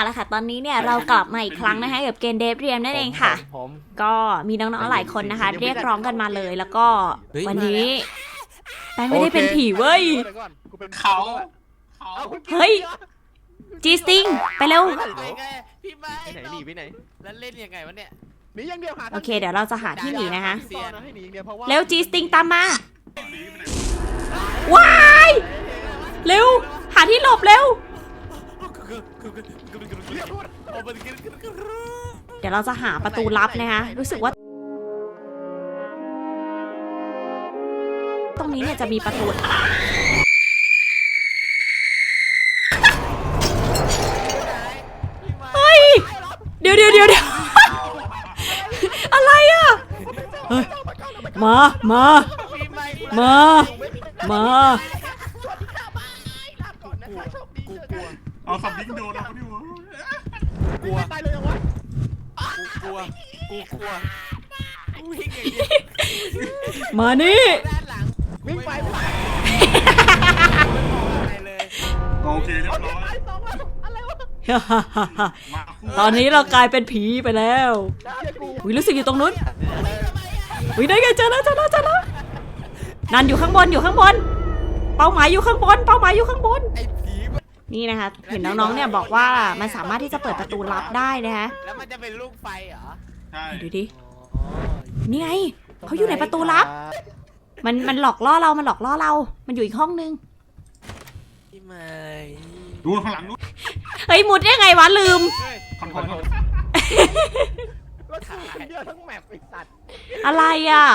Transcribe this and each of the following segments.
เอาละค่ะ ตอนนี้เนี่ยเรากลับมาอีกครั้งนะคะกับเกมเดฟเรียมนั่นเองค่ะ ผมก็มีน้องๆหลายคนนะคะ เรียกร้องกันมาเลยแล้วก็เฮ้ยวันนี้แป้งไม่ได้เป็นผีเว้ยดี๋วก่อนกูเป็นเขาเขาเอาคุณเฮ้ยจีสติงไปเร็วไปไงพี่ไม้ไปไหนหนีไปไหน แล้วเล่นยังไงวะเนี่ยหนีอย่างเดียวหาทางโอเค เดี๋ยวเราจะหาที่หนีนะคะตอนนะให้หนีอย่างเดียวเพราะว่าเร็วจีสติงตามมาว้ายเร็ว หาที่หลบเร็ว เดี๋ยวเราจะหาประตูลับนะคะรู้สึกว่า ตรงนี้เนี่ยจะมีประตูเฮ้ยเดี๋ยวเดี๋ยวเดี๋ยวเดี๋ยวอะไรอะเฮ้ยมามามามา สับดิ้งโดนเราดิวะกลัวตายเลยเหรอวะกูกลัวกูกลัวกูวิ่งอย่างเดียวมานี่ด้านหลังวิ่งไปไม่ไปอะไรเลยโอเคเรียบร้อยตายสองแล้วอะไรวะมาคู่ตอนนี้เรากลายเป็นผีไปแล้วเชี่ยกูวิรู้สึกอยู่ตรงนู้นวิได้ไงเจอแล้วเจอแล้วเจอแล้วนันอยู่ข้างบนอยู่ข้างบน เป้าหมายอยู่ข้างบน เป้าหมายอยู่ข้างบน ไอ้ผีมั นนี่นะคะ เห็นน้องๆเนี่ยบอกว่ามันสามารถที่จะเปิดประตูลับได้นะคะแล้วมันจะเป็นลูกไฟเหรอใช่ดูดินี่ไงเขาอยู่ในประตูลับ มันมันหลอกล่อเรา มันหลอกล่อเรา มันอยู่อีกห้องนึงพี่ไม้ดูข้างหลังนู้นเฮ้ยมุดได้ไงวะลืมเฮ้ยคอนคอนคอนก็ถูกคนเดียวทั้งแมปไอ้สัตว์อะไรอะ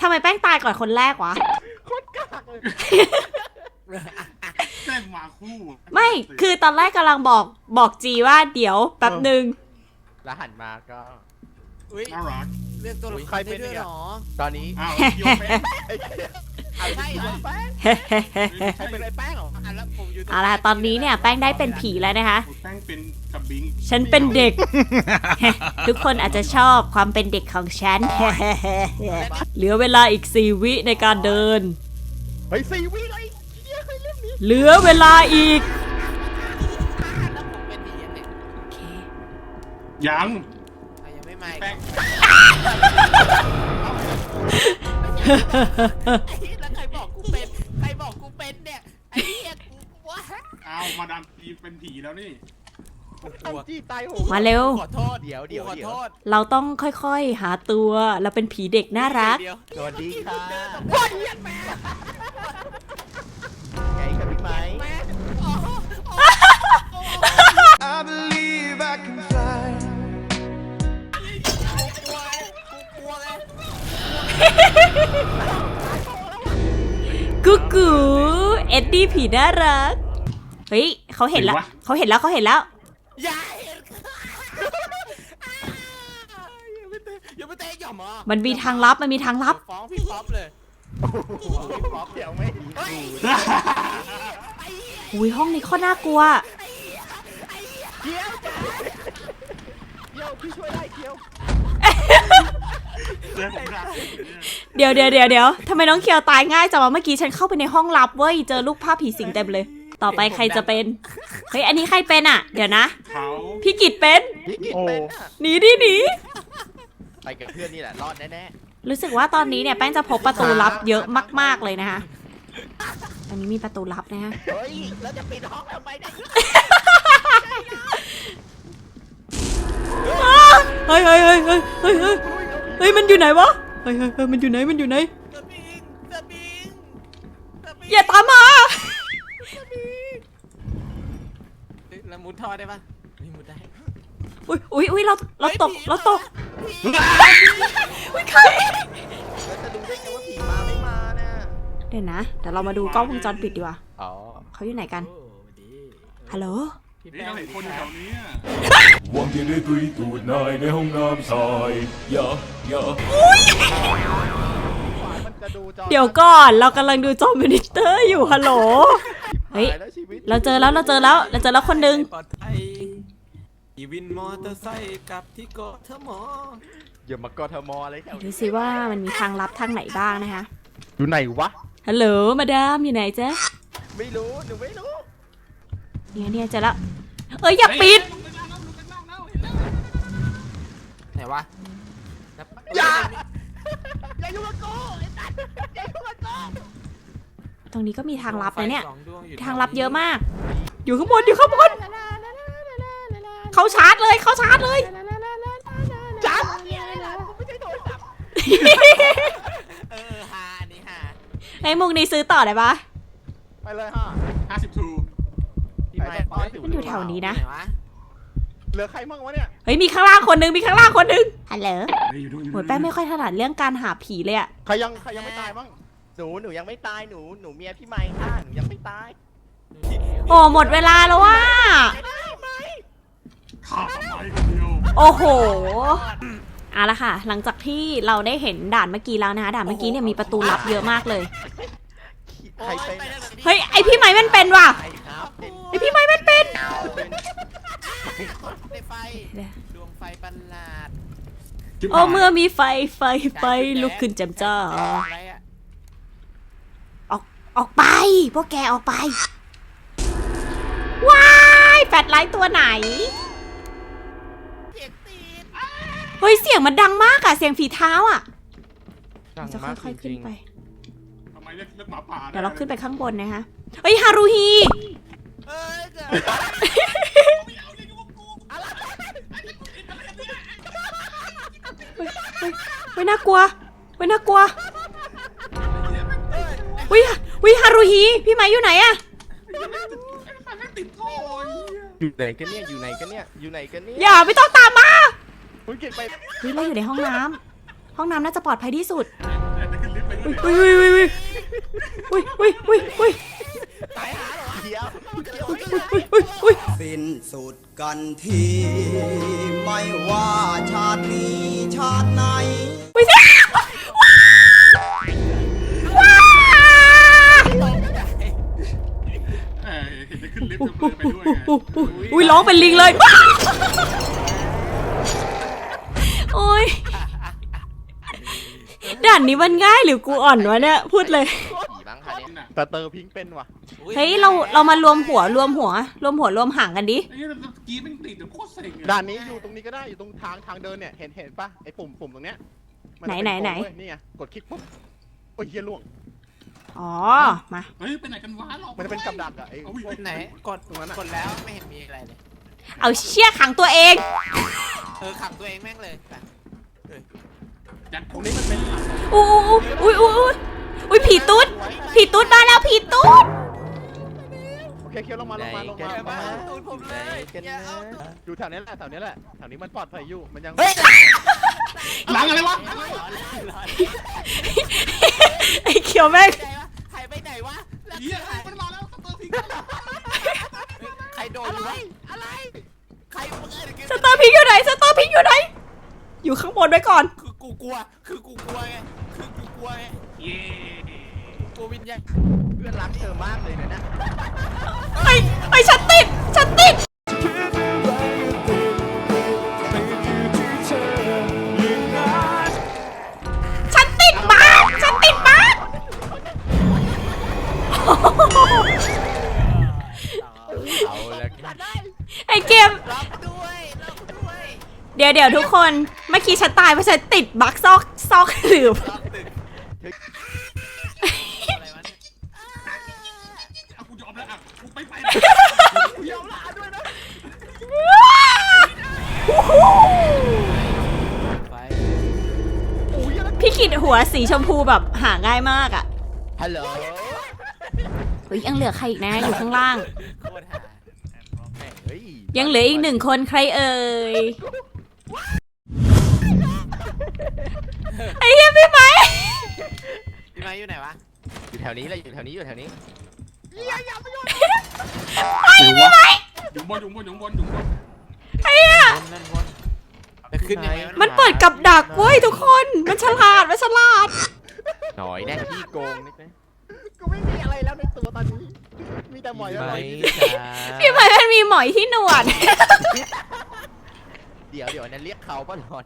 ทำไมแป้งตายก่อนคนแรกวะโคตรกากเลย แจ้งมาคู่ไม่คือตอนแรกกำลังบอกบอกจีว่าเดี๋ยวแป๊บหนึ่งแล้วหันมาก็ อุ้ยน่ารักเลือกตัวละอุ๊ยคใครรเป็ได้นด้วยเนี่ยเหรอตอนนี้อ้าวโยนแป้งไอ้เหี้ยเอาใช่เหรอแป้งใครเป็นไอ้แป้งเหรออะแล้วผมอยู่เอาล่ะตอนนี้เนี่ยแป้งได้เป็นผีแล้วนะคะ แป้งเป็นกับบิงฉันเป็นเด็ก ทุกคนอาจจะชอบความเป็นเด็กของฉัน เหลือเวลาอีกสี่วิในการเดิน เฮ้ยสี่วิเลยเหี้ย เคยเล่นนี้เหลือเวลาอีก แล้วผมเป็นผียังไงโอเค ยังอะยังไม่มาอีกแป้งไอ้เหี้ยแล้วใครบอกกูเป็น ใครบอกกูเป็นเนี่ยไอ้เหี้ยกูว่าเอามาดามทีเป็นผีแล้วนี่ไอ้จี้ตายโหงมาเร็ว ขอโทษเดี๋ยวเดี๋ยวขอเดี๋ยโทวษเราต้องค่อยๆ หาตัว เราเป็นผีเด็กน่ารัก เดี๋ยวสวัสดีค่ะว่าเหี้ยแม่ believe I can fly. กลัวเลยกูกลัวเลยกุ๊กกูเอ็ดดี้ผีน่ารัก เฮ้ยเขาเห็นแล้วเขาเห็นแล้วเขาเห็นแล้ว อย่าเห็นอย่าไปเตะอย่าไปเตะหย่อมอะมันมีทางลับมันมีทางลับ ฟ้องพี่ป๊อปเลยพี่ป๊อปเดี๋ยวไม่ดีดูอุ้ยห้องนี้ข้อน่ากลัวเคี้ยวจ้าเคี้ยวพี่ช่วยได้เคี้ยวเจอผมได้เดี๋ยวเดี๋ยวเดี๋ยวเดี๋ยวทำไมน้องเคียวตายง่ายจังวะเมื่อกี้ฉันเข้าไปในห้องลับเว้ยเจอรูปภาพผีสิงเต็มเลย ต่อไปใครจะเป็น เฮ้ยอันนี้ใครเป็นอะ เดี๋ยวนะ เขาพี่กิตเป็น พี่กินเป็นอะหนีดิหนี ไปกับเพื่อนนี่แหละรอดแน่รู้สึกว่าตอนนี้เนี่ยแป้งจะพบประตูลับเยอะมาก ๆเลยนะคะอันนี้มีประตูลับนะฮะ ๆเฮ้ยแล้วจะปิดห้องทำไมเนี่ย เฮ้ยเฮ้ยเฮ้ยเฮ้ยเฮ้ยเฮ้ยเฮ้ยมันอยู่ไหนวะเฮ้ยเฮ้ยเฮ้ยมันอยู่ไหนมันอยู่ไหนสบิงสบิงสบิงอย่าตามมาเฮ้ยแล้วมุดท่อได้ปะไม่มุดได้อุ้ยอุ้ยอุ้ยเราเราตกฮ้ยผีเราตกผีอุ้ยใครแล้วจะดูได้ไงว่าผีมาไม่มาเนี่ยเดี๋ยวนะเดี๋ยวเรามาดูกล้องวงจรปิดดีกว่าอ๋อเขาอยู่ไหนกันโอ้ดีฮัลโหล พี่นี่แป้เรางเห็นคนอยู่แถวนี้อะหวังจะได้ตุยตูดนายในห้องน้ำชายอย่าอย่ามันจะดูจอเดี๋ยวก่อนเรากำลังดูจอมอนิเตอร์อยู่ฮัลโหล เฮ้ยหาแล้วชีวิตเราเจอแล้วเราเจอแล้วเราเจอแล้วคนหนึงปลอดภัยอีวินมอเตอร์ไซค์กลับที่เกาะเทมออย่ามากทมอะไรแถวดูสิว่ามันมีทางลับทางไหนบ้างนะคะ อยู่ไหนวะ ฮัลโหลมาดามอยู่ไหนจ๊ะไม่รู้หนูไม่รู้ เนี่ยเนี่ยเจอแล้วเอ้ยอย่าปิดเฮ้ยไหนวะอย่าอย่ายุ่งกับกูไอ้ตัดอย่ายุ่งกับกูตรงนี้ก็มีทางลับนะเนี่ยไฟสองดวงอยู่ทางลับเยอะมาก อยู่ข้างบนอยู่ข้างบนเขาชาร์จเลยเขาชาร์จเลยจับเนี่ยนะกูไม่ใช่โทรศัพท์เออฮาอันนี้ฮาในมุกนี้ซื้อต่อได้ปะไปเลยฮะห้าสิบทู พี่ไม้ปล่อยมันอยู่แถวนี้นะไหวะเหลือใครมั่งวะเนี่ย เฮ้ยมีข้างล่างคนนึงมีข้างล่างคนนึงฮัลโหลเฮ้ยอยู่ดูอยู่โหยแป้งไม่ค่อยถนัดเรื่องการหาผีเลยอะใครยังใครยังไม่ตายบ้างหนูหนูยังไม่ตายหนูหนูเมียพี่ไม้ค่ะหนูยังไม่ตายโอ้หมดเวลาแล้วว่าข้าไปคนเดียวโอ้โหเอาละค่ะ หลังจากที่เราได้เห็นด่านเมื่อกี้แล้วนะคะด่านเมื่อกี้เนี่ยมีประตูลับเยอะมากเลยใครเป็นเฮ้ยไอพี่ไม้มันเป็นว่ะ ใครครับเป็นไอพี่ไม้มันเป็นเป็นในไฟ ดวงไฟประหลาดจิ๊บโอ้หายเมื่อมีไฟไฟไฟลุกขึ้นจำจ้า อะไรอะออกไป พวกแกออกไป ว้ายแฟลชไลท์ตัวไหน เสียงตีนเฮ้ย เสียงมันดังมากอะเสียงฝีเท้าอะดังจะมากค่อยๆจขึ้นริงไป ทำไมเรียกเรียกหมาป่าเดี๋ยวเราขึ้นไปข้างบนนะคะเฮ้ยฮารุฮี เอ้ยเกิดเฮ้ยน่ากลัวเฮ้ยน่ากลัวเฮ้ยเฮ้ยฮารุฮีพี่ไม้อยู่ไหนอะติดโอ้ยๆอยู่ไหนกันเนี่ยอยู่ไหนกันเนี่ยอยู่ไหนกันเนี่ยอย่าไม่ต้องตามมาคุณเก่งไปเฮ้ยเราอยู่ในห้องน้ำห้องน้ำน่าจะปลอดภัยที่สุดแต่จะขึ้นลิวยเฮ้ยเฮ้ยเฮ้ยเฮ้ยเฮ้ยเฮ้ย สิ้นสุดกันทีไม่ว่าชาตินี้ชาติไหนเฮ้ยว้าวว้าวเออเห็นจะขึ้นลิฟต์จะเดินไปด้วยไงอุ้ยร้องเป็นลิงเลยว้าวโอ้ยด่านนี้มันง่ายหรือกูอ่อนวะเนี่ย พูดเลยผีบ้าง คะเนี่ยนี่น่ะแต่เตอร์พิงค์เป็นว่ะเฮ้ยเราเรามารวมหัวรวมหัว รวมหัวรวมหางกันดิ ไอ้เนี่ยเมื่อกี้มันติดแต่โคตรเซ็งอะด่านนี้อยู่ตรงนี้ก็ได้อยู่ตรงทางทางเดินเนี่ยเห็นเห็นป่ะไอ้ปุ่มปุ่มตรงเนี้ยมัจะเป็ไหนไหนโค้งเว้ยนี่ไงกดคลิกปุ๊บโอ้ยเฮียล่วงอ๋อมาเฮ้ยไปไหนกันวะเรามันจะเป็นกับดักอะไอ้เอาพวกไหนกดตรงนั้นอะกดแล้วไม่เห็นมีอะไรเลย เอาเชี่ยขังตัวเอง เออขังตัวเองแม่งเลยไปยัดตรงนี้มันเป็นอุ้ยอุ้ยอุ้ยอุ้ย อุ้ยผีตุ๊ดผีตุ๊ดมาแล้วผีตุ๊ดโอเคเคียวลงมาลงมาลงมาอย่าลงมามาเอาตูดผมเลยอย่าเอาตูดอยู่แถวนี้แหละแถวนี้แหละแถวนี้มันปลอดภัยอยู่มันยังหลังอะไรวะไอ้เขียวแม่งไหนวะใครไปไหนวะแล้วเฮียเฮ้ยมันมาแล้วสเตอร์พิงค์ใครโดนอยู่วะอะไรใครมึงเอ้ยสตาร์พิงค์อยู่ไหนสตาร์พิงค์อยู่ไหนอยู่ข้างบนไว้ก่อน คือกูกลัว คือกูกลัวไง คือกูกลัวไง เย้กลัววิญญาณเพื่อนรักเธอมากเลยนะเนี่ยไอ้ไอ้ฉันติดฉันติดฉันติดบ้านฉันติดบ้านเอาแล้วไอ้เกม รับด้วยรับด้วยเดี๋ยวเดี๋ยวทุกคน เมื่อกี้ฉันตายเพราะฉันติดบักซอกซอกหลืบ รับตึก อะไรวะเนี่ยเอากูยอมแล้วอะกูไปไปไฟพี่ขิดหัวสีชมพูแบบหาง่ายมากอะฮัลโหลเฮ้ยยังเหลือใครอีกนะอยู่ข้างล่าง โคตรหาเฮ้ยยังเหลืออีกหนึ่งคนใครเอ่ยไอยู่ไหนวะอยู่แถวนี้เลยอยู่แถวนี้อยู่แถวนี้อยู่วะอยู่บนอยู่บนอยู่บนอยู่บนไอ้เหี้ยนั่นวนจะขึ้นยังไงวะมันเปิดกับดักเว้ยทุกคน มันฉลาด มันฉลาด หน่อยแน่พี่โกงนิดนึงกูไม่มีอะไรแล้วในตัวตอนนี้ มีแต่หมอยอะไรพี่ไหมมันมีหมอยที่หนวด เดี๋ยวเดี๋ยวนั้นเรียกเขาป่ะหลอน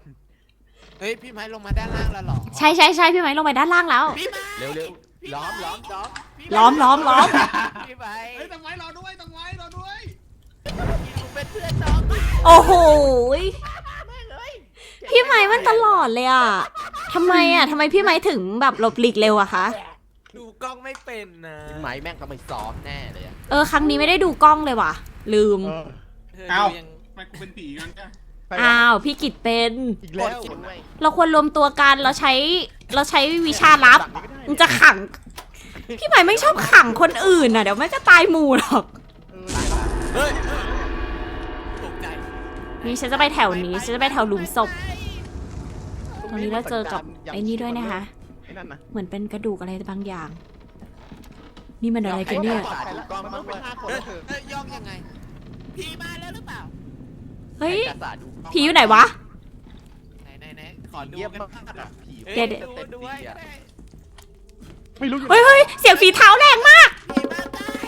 เฮ้ยพี่ไม้ลงมาด้านล่างแล้วเหรอใช่ใช่ใช่พี่ไหมลงไปด้านล่างแล้ว พี่ไม้เร็วเร็วล้อมล้อมล้อมพี่ล้อมล้อมล้อมพี่ไม้เฮ้ยตังไว้รอด้วยตังไว้รอด้วยกูเป็นเพื่อนน้องโอ้โหยพี่ไม้มันตลอดเลยอะทำไมอะทำไมพี่ไม้ถึงแบบหลบหลีกเร็วอะคะดูกล้องไม่เป็นนะพี่ไม้แม่งก็ไม่ซ้อมแน่เลยอะเออครั้งนี้ไม่ได้ดูกล้องเลยว่ะ ลืม เออเธอเอ้า ดูยัง ทำไมกูเป็นผีกันเนี่ย อ้าว พี่กิจเป็น อีกแล้วด้วยเราควรรวมตัวกันเราใช้เราใช้วิชาลับมันจะขัง พี่ใหม่ไม่ชอบขังคนอื่นน่ะ เดี๋ยวไม่ก็ตายหมู่หรอก เฮ้ยตกใจนี่ฉันจะไปแถวนี้ฉันจะไปแถวหลุมศพ ตรงนี้เราเจอกับไอ้นี่ด้วยนะคะ ไอ้นั่นนะเหมือนเป็นกระดูกอะไรบางอย่าง นี่มันอะไรกันเนี่ยสาดูกล้องมัมานกต้องเป็นเลยห้าคนเฮ้ยแล้วเธอเฮ้ยย่องยังไงผีมาแล้วหรือเปล่า เฮ้ย แต่สาดูกล้องผีอยู่ไหนวะ ไหนไหนไหนขอดูเยี่ยมกันมากอะผีเอ้ยเดี๋ยวดูดูไว้ก็ได้ไม่รู้อยู่เฮ้ยเฮ้ยเสียงฝีเท้าแรงมากผีมาตาย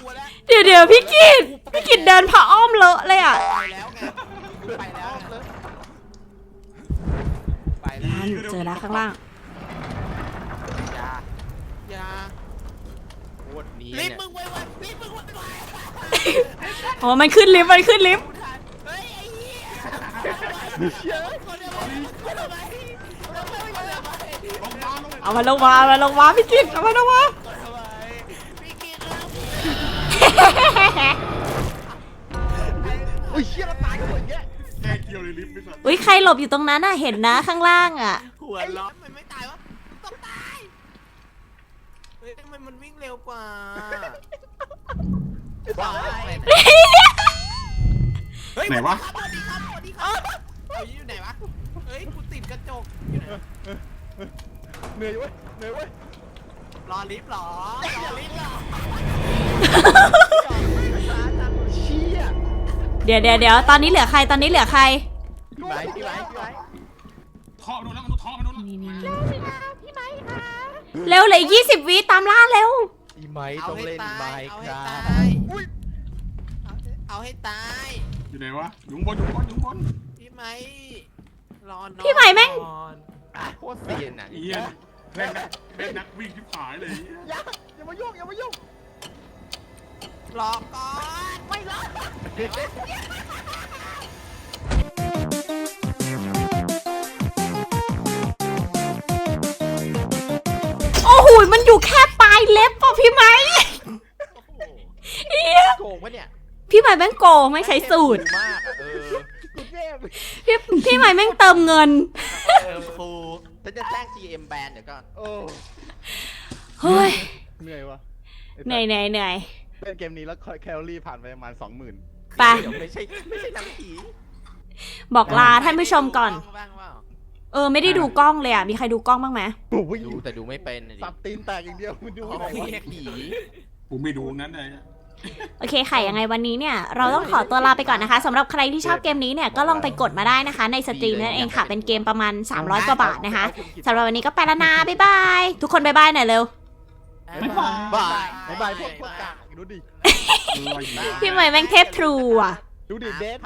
กลัวแล้วเดี๋ยวเดี๋ยวพี่กิจพี่กิจเดินผ่าอ้อมเลอะเลยอะไปแล้วไงไปแล้วไงไปแล้วนั่นเจอแล้วข้างล่างยาอย่า รนี้รีเนี่บยมึงไว้ไว้รีบมึงไว้ไว้อ๋อ มันขึ้นลิฟต์ มันขึ้นลิฟต์ เฮ้ยไอ้เหี้ยคนเดียวคนเดียวไปคนเดียวไปคนเดียวไปลงมาลงมาเอามาลงมาเอามาลงมาพี่กิจเอามาลงมา คนเดียวไปพี่กินแล้วอุ้ยเชี่ยเราตายกันหมดอย่างเงี้ยแค่เกี่ยวเลยลิฟต์ไม่สัตว์อุ้ยใครหลบอยู่ตรงนั้นน่ะ เห็นนะข้างล่างอะ หัวล้อมันไม่ตายวะต้องตายเฮ้ย ทำไมมันวิ่งเร็วกว่าว้าวเฮ้ยไหนวะ สวัสดีครับสวัสดีครับเอาอยู่ไหนวะ เฮ้ยกูติดกระจกอยู่ไหนเหนื่อยเว้ยเหนื่อยเว้ยรอลิฟต์เหรอรอลิฟต์เหรอเชี่ยเดี๋ยวเดี๋ยวเดี๋ยวตอนนี้เหลือใครตอนนี้เหลือใคร พี่ไม้พี่ไม้พี่ไม้เคาะโดนแล้วมันเคาะโดนแล้วนี่นี่ เร็วเหลยยี่สิบวิตามล่าเร็วพี่ไม้เอาต้องให้เล่นตาไม้ย เอาคให้รับตายเอาให้ตายอยู่ไหนวะอยู่ข้างบนอยู่ข้างบนอยู่ข้างบนพี่ไม้รอนอนพี่ไม้แม่งก่อนอะโคตรเซียนอะไอ้เหี้ยแม่งนักแม่งนักวิ่งที่ผายเลยอย่าอย่ามายุ่งอย่ามายุ่งรอก่อนไม่รอ มันอยู่แค่ปลายเล็บป่ะพี่ไหมเอี้ยโกงปะเนี่ยพี่ไหมแม่งโกงไม่ใช้สูตร มากอะเออกูเทพพี่พี่ไหมแม่งเติมเงิน เออครูฉันจะแจ้ง GM แบนเดี๋ยวก่อนโอ้เฮ้ย เหนื่อยวะเหนื่อยเหนื่อยเหนื่อยเล่นเกมนี้แล้วแคลอรี่ผ่านไปประมาณสองหมื่นไป เดี๋ยวไม่ใช่ไม่ใช่หนังผีบอกลาท่านผู้ชมก่อนบ้างเปล่า เออไม่ได้ดูกล้องเลยอะมีใครดูกล้องบ้างไหมโอ้ยดูแต่ดูไม่เป็นนะดิสับตีนแตกอย่างเดียวมันดูอ๋อไม่ได้วะ ผี กูไม่ดูนั้นเลยโอเคค่ะยังไงวันนี้เนี่ยเราต้องขอตัวลาไปก่อนนะคะสำหรับใครที่ชอบเกมนี้เนี่ยก็ลองไปกดมาได้นะคะ ในสตรีมนั่นเองค่ะเป็นเกมประมาณ 300กว่าบาทนะคะสำหรับวันนี้ก็ไปแล้วนะบ๊ายบายทุกคนบ๊ายบายหน่อยเร็วไม่บายบ้าบายบายพวกพวกกากดูดิพี่ใหม่แม่งเทพทรูอะ ดูดิเดท